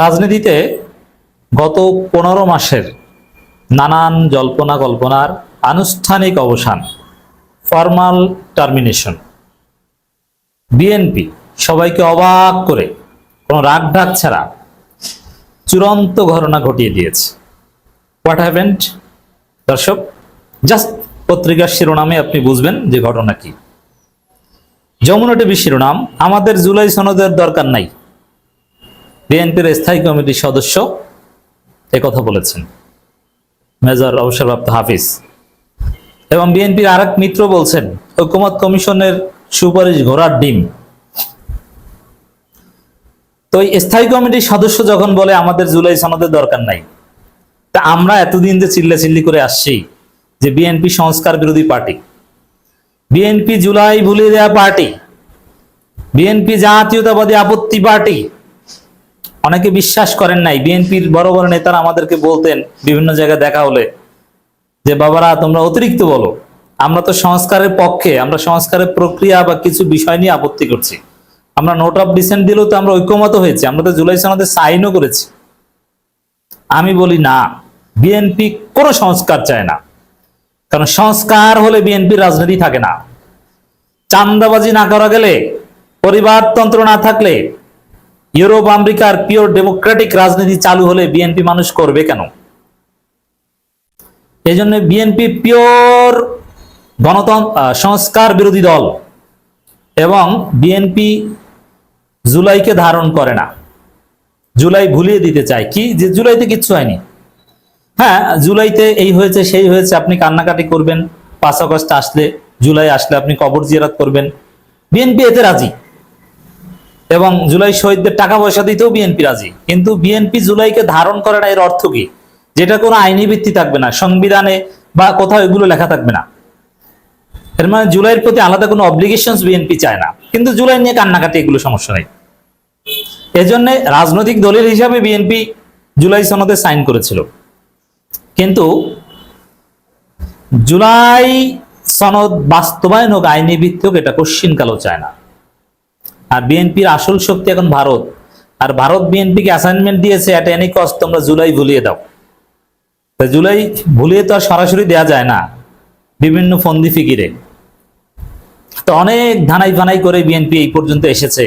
রাজনীতিতে গত পনেরো মাসের নানান জল্পনা কল্পনার আনুষ্ঠানিক অবসান, ফর্মাল টার্মিনেশন। বিএনপি সবাইকে অবাক করে, কোনো রাগ ঢাক ছাড়া চূড়ান্ত ঘটনা ঘটিয়ে দিয়েছে। হোয়াট হ্যাভেন্ট দর্শক জাস্ট পত্রিকার শিরোনামে আপনি বুঝবেন যে ঘটনা কি। যমুনা টিভি শিরোনাম, আমাদের জুলাই সনদের দরকার নাই। বিএনপির স্থায়ী কমিটির সদস্য কথা বলেছেন। মেজর অবসরপ্রাপ্ত হাফিজ। এবং বিএনপির আরেক মিত্র বলছেন ঐকমত কমিশনের সুপারিশ ঘোড়ার ডিম। তো স্থায়ী কমিটির সদস্য যখন বলে, আমাদের জুলাই সনদের দরকার নাই। তা আমরা এতদিন যে চিল্লাচিল্লি করে আসছি যে বিএনপি সংস্কার বিরোধী পার্টি। বিএনপি জুলাই ভুলিয়ে দেওয়া পার্টি। বিএনপি জাতীয়তাবাদী আপত্তি পার্টি। অনেকে বিশ্বাস করেন নাই, বিএনপির বড় বড় নেতারা আমাদেরকে বলতেন বিভিন্ন জায়গায় দেখা হলে যে, বাবারা, তোমরা অতিরিক্ত বলো। আমরা তো সংস্কারের পক্ষে, আমরা সংস্কারের প্রক্রিয়া বা কিছু বিষয় নিয়ে আপত্তি করছি। আমরা নোট অফ ডিসেন্ট দিলেও তো আমরা ঐক্যমত হয়েছি, আমরা তো জুলাই সনদে সাইনও করেছি। আমি বলি, না, বিএনপি কোনো সংস্কার চায় না। কারণ সংস্কার হলে বিএনপির রাজনীতি থাকে না। চান্দাবাজি না করা গেলে, পরিবারতন্ত্র না থাকলে ইউরোপ, আমেরিকার পিওর ডেমোক্রেটিক রাজনীতি চালু হলে বিএনপি মানুষ করবে কেন? এই জন্য বিএনপি পিওর গণতন্ত্র সংস্কার বিরোধী দল এবং বিএনপি জুলাইকে ধারণ করে না। জুলাই ভুলিয়ে দিতে চায়। কি? যে জুলাইতে কিচ্ছু হয়নি। হ্যাঁ জুলাইতে এই হয়েছে, সেই হয়েছে, আপনি কান্নাকাটি করবেন। পাঁচ আগস্ট আসলে, জুলাই আসলে আপনি কবর জিয়ারাত করবেন। বিএনপি এতে রাজি। এবং জুলাই শহীদদের টাকা পয়সা দিতেও বিএনপি রাজি। কিন্তু বিএনপি জুলাইকে ধারণ করাটা এর অর্থ কি? যেটা কোনো আইনি ভিত্তি থাকবে না, সংবিধানে বা কোথাও এগুলো লেখা থাকবে না। এর মানে জুলাইয়ের প্রতি আলাদা কোনো অব্লিগেশন বিএনপি চায় না। কিন্তু জুলাই নিয়ে কান্নাকাটি, এগুলো সমস্যা নেই। এজন্য রাজনৈতিক দলের হিসাবে বিএনপি জুলাই সনদে সাইন করেছিল। কিন্তু জুলাই সনদ বাস্তবায়ন হোক, আইনি ভিত্তি হোক, এটা কোশ্চিন কালো চায় না। আর বিএনপির আসল শক্তি এখন ভারত। আর ভারত বিএনপিকে অ্যাসাইনমেন্ট দিয়েছে এট এনি কস্ট তোমরা জুলাই ভুলিয়ে দাও। জুলাই ভুলিয়ে তো আর সরাসরি দেয়া যায় না বিভিন্ন ফন্দি ফিকিরে। তো অনেক ধানাই ফানাই করে বিএনপি এই পর্যন্ত এসেছে।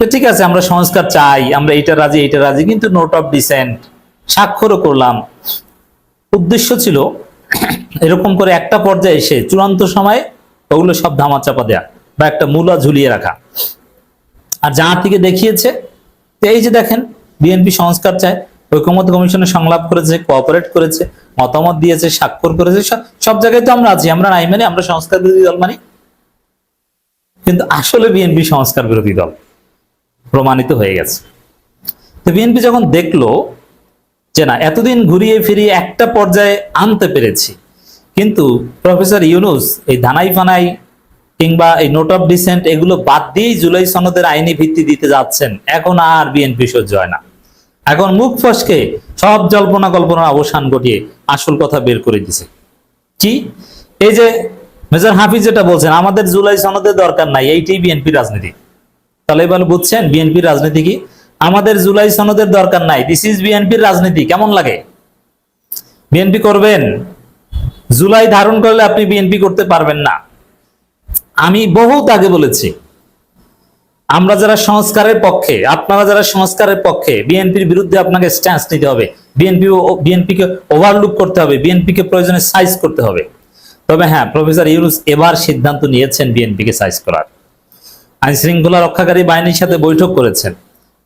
তো ঠিক আছে, আমরা সংস্কার চাই, আমরা এইটা রাজি এইটা রাজি, কিন্তু নোট অফ ডিসেন্ট স্বাক্ষরও করলাম। উদ্দেশ্য ছিল এরকম করে একটা পর্যায়ে এসে চূড়ান্ত সময় ওগুলো সব ধামাচাপা দেয়া। বা একটা মূলা ঝুলিয়ে রাখা। আর থেকে দেখিয়েছে এই যে দেখেন বিএনপি সংস্কার চায় ঐকমত কমিশনে সংলাপ করেছে কোঅপারেট করেছে, মতামত দিয়েছে, স্বাক্ষর করেছে সব জায়গায় তো আমরা আছি, আমরা নাই মানে আমরা সংস্কার বিরোধী দল মানি। কিন্তু আসলে বিএনপি সংস্কার বিরোধী দল প্রমাণিত হয়ে গেছে। তো বিএনপি যখন দেখল যে না, এতদিন ঘুরিয়ে ফিরিয়ে একটা পর্যায়ে আনতে পেরেছি, কিন্তু প্রফেসর ইউনুস এই ধানাই ফানাই কিংবা এই নোট অফ ডিসেন্ট এগুলো বাদ দিয়েই জুলাই সনদের আইনি ভিত্তি দিতে যাচ্ছেন। এখন আর বিএনপি সহ্য হয় না। এখন মুখ ফসকে সব জল্পনা কল্পনার অবসান ঘটিয়ে আসল কথা বের করে দিছে। কি? এই যে মেজর হাফিজ যেটা বলছেন, আমাদের জুলাই সনদের দরকার নাই, এইটাই বিএনপি রাজনীতি। তাহলে এবার বুঝছেন বিএনপির রাজনীতি কি? আমাদের জুলাই সনদের দরকার নাই দিস ইজ বিএনপির রাজনীতি, কেমন লাগে? বিএনপি করবেন? জুলাই ধারণ করলে আপনি বিএনপি করতে পারবেন না। আমি বহুত আগে বলেছি, আমরা যারা সংস্কারের পক্ষে, আপনারা যারা সংস্কারের পক্ষে, বিএনপির বিরুদ্ধে আপনাকে স্ট্যান্স নিতে হবে, বিএনপি বিএনপিকে ওভারলুক করতে হবে, বিএনপিকে প্রয়োজনে সাইজ করতে হবে। তবে হ্যাঁ প্রফেসর ইউনুস এবার সিদ্ধান্ত নিয়েছেন বিএনপিকে সাইজ করার। আইন শৃঙ্খলা রক্ষাকারী বাহিনীর সাথে বৈঠক করেছেন।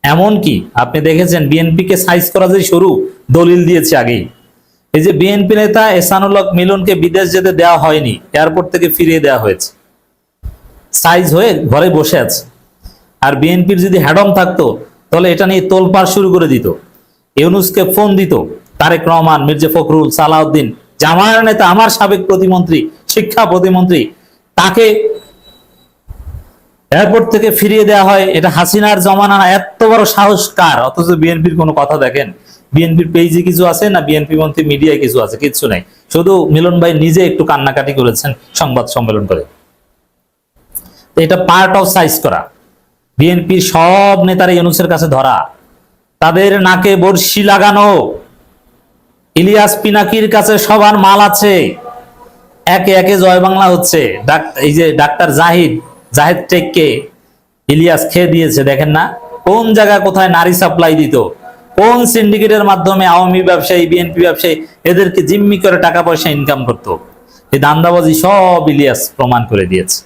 এমন কি আপনি দেখেছেন বিএনপিকে সাইজ করা যে শুরু, দলিল দিয়েছে আগেই। এই যে বিএনপি নেতা এসানুল হক মিলনকে বিদেশ যেতে দেওয়া হয়নি, এয়ারপোর্ট থেকে ফিরিয়ে দেওয়া হয়েছে। সাইজ হয়ে ঘরে বসে আছে। আর বিএনপির যদি হ্যাডম থাকতো, তাহলে এটা নিয়ে তোলপাড় শুরু করে দিত। ইউনুসকে ফোন দিত, তারেক রহমান, মির্জা ফখরুল, সালাউদ্দিন আমার নেতা, আমার সাবেক প্রতিমন্ত্রী, শিক্ষা প্রতিমন্ত্রী, তাকে এয়ারপোর্ট থেকে ফিরিয়ে দেওয়া হয়। এটা হাসিনার জমানা না, এত বড় সাহস কার? অথচ বিএনপির কোনো কথা দেখেন? বিএনপির পেজে কিছু আছে না বিএনপি মন্ত্রী মিডিয়ায় কিছু আছে? কিছু নাই। শুধু মিলন ভাই নিজে একটু কান্নাকাটি করেছেন সংবাদ সম্মেলন করে। এটা পার্ট অফ সাইজ করা। বিএনপির সব নেতারা ইউনুসের কাছে ধরা। তাদের নাকে বর্ষি লাগানো। ইলিয়াস পিনাকির কাছে সবার মাল আছে। একে একে জয় বাংলা হচ্ছে। এই যে ডাক্তার জাহিদ জাহিদ টেককে ইলিয়াস খেয়ে দিয়েছে, দেখেন না? কোন জায়গা কোথায় নারী সাপ্লাই দিত? কোন সিন্ডিকেটের মাধ্যমে আওয়ামী ব্যবসায়ী বিএনপি ব্যবসায়ী এদেরকে জিম্মি করে টাকা পয়সা ইনকাম করতো? এই দান্দাবাজি সব ইলিয়াস প্রমাণ করে দিয়েছে।